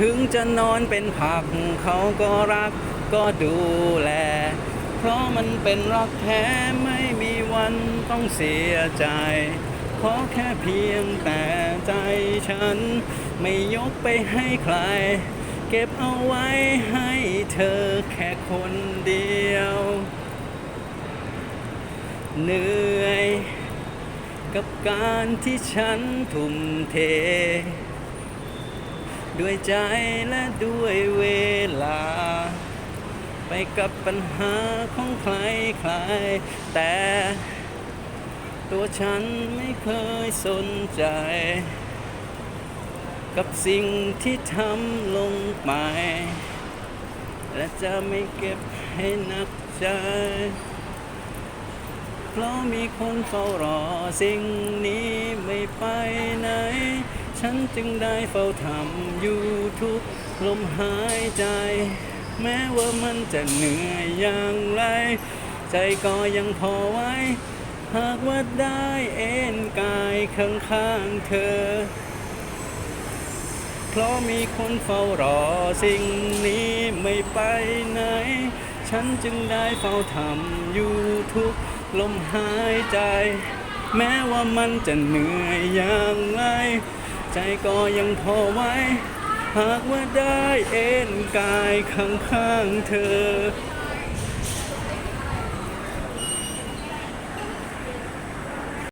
ถึงจะนอนเป็นผักเขาก็รักก็ดูแล เพราะมันเป็นรักแท้ไม่มีวันต้องเสียใจ ขอแค่เพียงแต่ใจฉัน ไม่ยกไปให้ใคร เก็บเอาไว้ให้เธอแค่คนเดียว เหนื่อย กับการที่ฉันทุ่มเท ด้วยใจและด้วยเวลา ไปกับปัญหาของใครใคร แต่ตัวฉันไม่เคยสนใจ กับสิ่งที่ทำลงไป และจะไม่เก็บให้นักใจเพราะมีคนเฝ้ารอสิ่งนี้ไม่ไปไหน ฉันจึงได้เฝ้าทำอยู่ทุกลมหายใจ แม้ว่ามันจะเหนื่อยอย่างไร ใจก็ยังพอไว้ หากว่าได้เอ็นกายข้างๆเธอ เพราะมีคนเฝ้ารอสิ่งนี้ไม่ไปไหน ฉันจึงได้เฝ้าทำอยู่ทุกลมหายใจ แม้ว่ามันจะเหนื่อยอย่างไร ใจก็ยังพอไว้ หากว่าได้เอ็นกายข้างๆเธอ